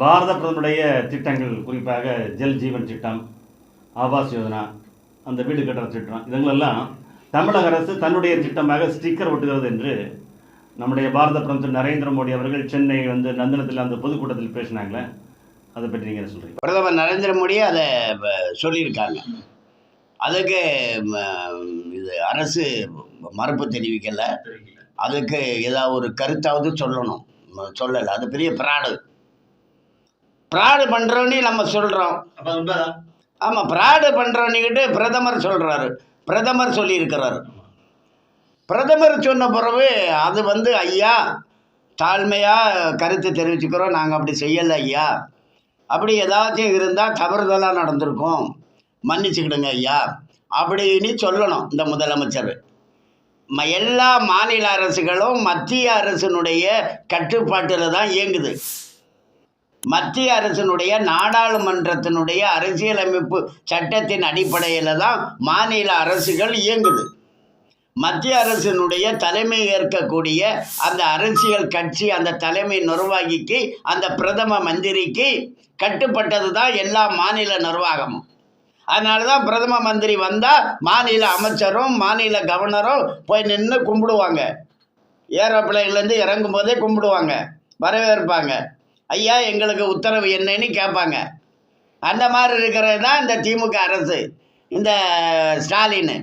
பாரத பிரதமருடைய திட்டங்கள் குறிப்பாக ஜல் ஜீவன் திட்டம் ஆவாஸ் யோஜனா அந்த வீடு கட்டுற திட்டம் இதுங்களெல்லாம் தமிழக அரசு தன்னுடைய திட்டமாக ஸ்டிக்கர் ஒட்டுகிறது என்று நம்முடைய பாரத பிரதமர் திரு நரேந்திர மோடி அவர்கள் சென்னை வந்து நந்தனத்தில் அந்த பொதுக்கூட்டத்தில் பேசினாங்களே அதை பற்றி நீங்கள் சொல்கிறீங்க பிரதமர் நரேந்திர மோடி அதை சொல்லியிருக்காங்க. அதுக்கு இது அரசு மறுப்பு தெரிவிக்கல. அதுக்கு ஏதாவது ஒரு கருத்தாவது சொல்லணும். சொல்லலை. அது பெரிய ப்ராடு. ப்ராடு பண்ணுறோன்னு நம்ம சொல்கிறோம் ஆமாம் ப்ராடு பண்ணுறவன்னுக்கிட்டு பிரதமர் சொல்கிறாரு பிரதமர் சொல்லியிருக்கிறாரு. பிரதமர் சொன்ன பிறகு அது வந்து ஐயா தாழ்மையாக கருத்து தெரிவிச்சுக்கிறோம். நாங்கள் அப்படி செய்யலை ஐயா. அப்படி ஏதாச்சும் இருந்தால் தவறுதலாக நடந்திருக்கும். மன்னிச்சுக்கிடுங்க ஐயா. அப்படின்னு சொல்லணும் இந்த முதலமைச்சர். எல்லா மாநில அரசுகளும் மத்திய அரசினுடைய கட்டுப்பாட்டில் தான் இயங்குது. மத்திய அரசினுடைய நாடாளுமன்றத்தினுடைய அரசியலமைப்பு சட்டத்தின் அடிப்படையில் தான் மாநில அரசுகள் இயங்குது. மத்திய அரசினுடைய தலைமை ஏற்கக்கூடிய அந்த அரசியல் கட்சி அந்த தலைமை நிர்வாகிக்கு அந்த பிரதம மந்திரிக்கு கட்டுப்பட்டது தான் எல்லா மாநில நிர்வாகமும். அதனால தான் பிரதம மந்திரி வந்தால் மாநில அமைச்சரும் மாநில கவர்னரும் போய் நின்று கும்பிடுவாங்க. ஏரோப்ளைன்லேருந்து இறங்கும் போதே கும்பிடுவாங்க வரவேற்பாங்க. ஐயா எங்களுக்கு உத்தரவு என்னன்னு கேட்பாங்க. அந்த மாதிரி இருக்கிறது தான் இந்த திமுக அரசு இந்த ஸ்டாலின்.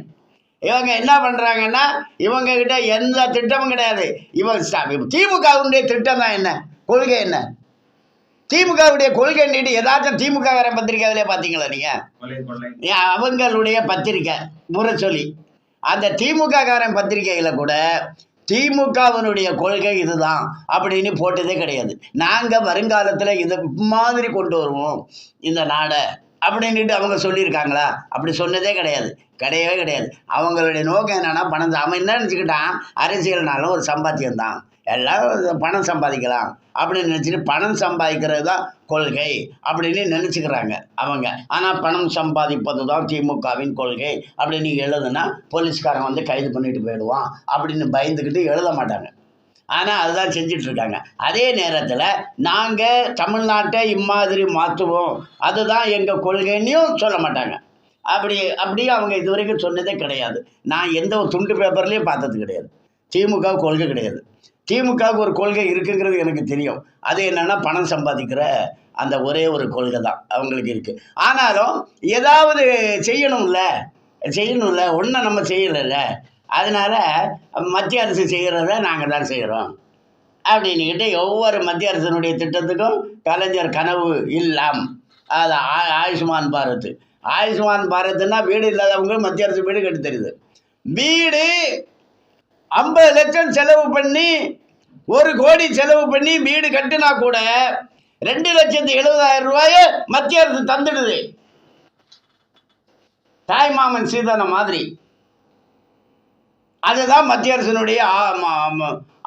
இவங்க என்ன பண்ணுறாங்கன்னா இவங்க கிட்ட எந்த திட்டமும் கிடையாது. இவங்க திமுகவுடைய திட்டம் தான் என்ன? கொள்கை என்ன? திமுகவுடைய கொள்கை நீடி ஏதாச்சும் திமுக வேற பத்திரிக்கையிலே பார்த்தீங்களா நீங்கள் அவங்களுடைய பத்திரிக்கை முரசொலி. அந்த திமுக காரன் பத்திரிக்கையில் கூட திமுகவினுடைய கொள்கை இதுதான் அப்படின்னு போட்டதே கிடையாது. நாங்கள் வருங்காலத்தில் இதை மாதிரி கொண்டு வருவோம். இந்த நாடை அப்படின்ட்டு அவங்க சொல்லியிருக்காங்களா? அப்படி சொன்னதே கிடையாது. கிடையவே கிடையாது. அவங்களுடைய நோக்கம் என்னென்னா பணம் அவன் என்ன நினச்சிக்கிட்டான்? அரசியல்னாலும் ஒரு சம்பாத்தியம் தான் எல்லாம் பணம் சம்பாதிக்கலாம். அப்படின்னு நினச்சிட்டு பணம் சம்பாதிக்கிறது தான் கொள்கை அப்படின்னு நினச்சிக்கிறாங்க அவங்க. ஆனால் பணம் சம்பாதிப்பது தான் திமுகவின் கொள்கை அப்படின்னு எழுதுனா போலீஸ்காரன் வந்து கைது பண்ணிட்டு போயிடுவான் அப்படின்னு பயந்துக்கிட்டு எழுத மாட்டாங்க. ஆனால் அதுதான் செஞ்சிட்ருக்காங்க. அதே நேரத்தில் நாங்கள் தமிழ்நாட்டை இம்மாதிரி மாற்றுவோம் அதுதான் எங்கள் கொள்கைன்னும் சொல்ல மாட்டாங்க. அப்படி அப்படியே அவங்க இது வரைக்கும் சொன்னதே கிடையாது. நான் எந்த ஒரு துண்டு பேப்பர்லேயும் பார்த்தது கிடையாது. திமுக கொள்கை கிடையாது. திமுகவுக்கு ஒரு கொள்கை இருக்குங்கிறது எனக்கு தெரியும். அது என்னென்னா பணம் சம்பாதிக்கிற அந்த ஒரே ஒரு கொள்கை தான் அவங்களுக்கு இருக்குது ஆனாலும் ஏதாவது செய்யணும்ல செய்யணும்ல ஒன்றும் நம்ம செய்யலைல்ல அதனால் மத்திய அரசு செய்கிறத நாங்கள் தான் செய்கிறோம் அப்படின்னுக்கிட்டு ஒவ்வொரு மத்திய அரசினுடைய திட்டத்துக்கும் கலைஞர் கனவு இல்லாம். அது ஆ- ஆயுஷ்மான் பாரத். ஆயுஷ்மான் பாரத்னா வீடு இல்லாதவங்க மத்திய அரசு வீடு கட்டி வீடு ஐம்பது லட்சம் செலவு பண்ணி ஒரு கோடி செலவு பண்ணி வீடு கட்டினா கூட ரெண்டு லட்சத்து எழுபதாயிரம் ரூபாய மத்திய அரசு தந்துடுது. தாய்மாமன் சீதான மாதிரி. அதுதான் மத்திய அரசினுடைய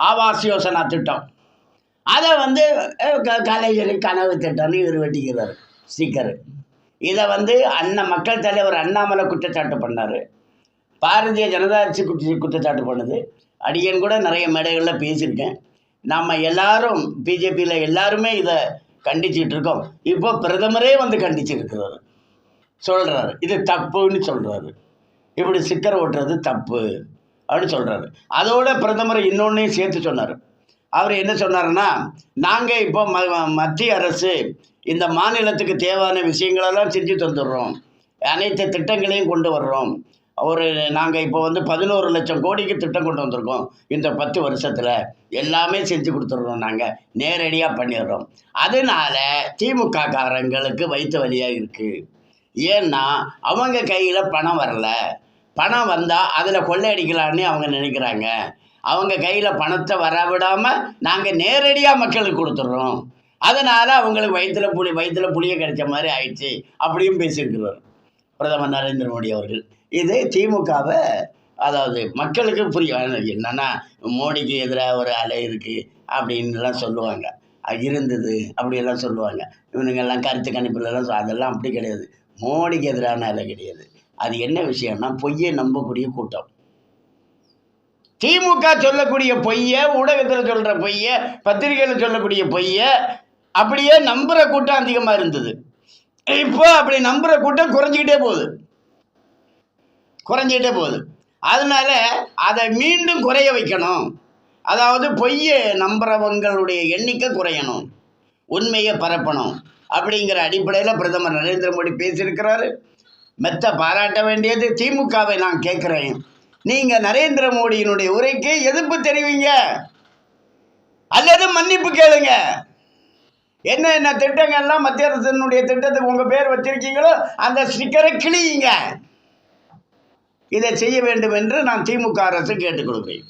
ஆவாஸ் யோசனா திட்டம். அதை வந்து அஹ், கலைஞர் கனவு திட்டம்னு இவர் வெட்டிக்கிறார் ஸ்டிக்கரு. இதை வந்து அண்ணா மக்கள் தலைவர் அண்ணாமலை குற்றச்சாட்டு பண்ணார். பாரதிய ஜனதா கட்சி குற்ற குற்றச்சாட்டு பண்ணுது. அடியன் கூட நிறைய மேடைகளில் பேசியிருக்கேன். நம்ம எல்லாரும் பிஜேபியில் எல்லாருமே இதை கண்டிச்சுட்டு இருக்கோம். இப்போ பிரதமரே வந்து கண்டிச்சிருக்கிறாரு. சொல்கிறாரு இது தப்புன்னு சொல்கிறாரு இப்படி சிக்கர் ஓட்டுறது தப்பு. அப்படின்னு சொல்கிறாரு அதோட பிரதமர் இன்னொன்னையும் சேர்த்து சொன்னார். அவர் என்ன சொன்னாருன்னா நாங்கள் இப்போ ம மத்திய அரசு இந்த மாநிலத்துக்கு தேவையான விஷயங்களெல்லாம் செஞ்சு தந்துடுறோம். அனைத்து திட்டங்களையும் கொண்டு வர்றோம். ஒரு நாங்கள் இப்போ வந்து பதினோரு லட்சம் கோடிக்கு திட்டம் கொண்டு வந்திருக்கோம். இந்த பத்து வருஷத்தில் எல்லாமே செஞ்சு கொடுத்துட்றோம் நாங்கள் நேரடியாக பண்ணிடுறோம். அதனால திமுக காரங்களுக்கு வயிற்று வழியாக இருக்குது ஏன்னா அவங்க கையில் பணம் வரல. பணம் வந்தால் அதில் கொள்ளையடிக்கலான்னு அவங்க நினைக்கிறாங்க. அவங்க கையில் பணத்தை வரவிடாமல் நாங்கள் நேரடியாக மக்களுக்கு கொடுத்துட்றோம் அதனால் அவங்களுக்கு வயிற்றில் புளி வயிற்றில் புளியை கிடைச்ச மாதிரி ஆயிடுச்சு அப்படியும் பேசியிருக்கிறார் பிரதமர் நரேந்திர மோடி அவர்கள். இது திமுகவை அதாவது மக்களுக்கு புரியும் என்னன்னா மோடிக்கு எதிராக ஒரு அலை இருக்குது அப்படின்லாம் சொல்லுவாங்க. இருந்தது அப்படியெல்லாம் சொல்லுவாங்க. இவனுங்கெல்லாம் கருத்து கணிப்புலலாம் அதெல்லாம் அப்படி கிடையாது. மோடிக்கு எதிரான அலை கிடையாது. அது என்ன விஷயம்னா பொய்யை நம்பக்கூடிய கூட்டம். திமுக சொல்லக்கூடிய பொய்ய ஊடகத்தில் சொல்கிற பொய்ய பத்திரிகையில் சொல்லக்கூடிய பொய்ய அப்படியே நம்புகிற கூட்டம் அதிகமாக இருந்தது. இப்போ அப்படி நம்புகிற கூட்டம் குறைஞ்சிக்கிட்டே போகுது. குறைஞ்சிக்கிட்டே போகுது. அதனால அதை மீண்டும் குறைய வைக்கணும். அதாவது பொய்யை நம்புறவங்களுடைய எண்ணிக்கை குறையணும். உண்மையை பரப்பணும். அப்படிங்கிற அடிப்படையில் பிரதமர் நரேந்திர மோடி பேசியிருக்கிறாரு. மெத்த பாராட்ட வேண்டியது திமுகவை நான் கேட்குறேன். நீங்கள் நரேந்திர மோடியினுடைய உரைக்கு எதிர்ப்பு தெரிவிங்க. அல்லது மன்னிப்பு கேளுங்க. என்ன என்ன திட்டங்கள்லாம் மத்திய அரசினுடைய திட்டத்துக்கு உங்கள் பேர் வச்சிருக்கீங்களோ அந்த ஸ்டிக்கரை கிழியுங்க. இதை செய்ய வேண்டும் என்று நான் திமுக அரசு கேட்டுக் கொடுப்பேன்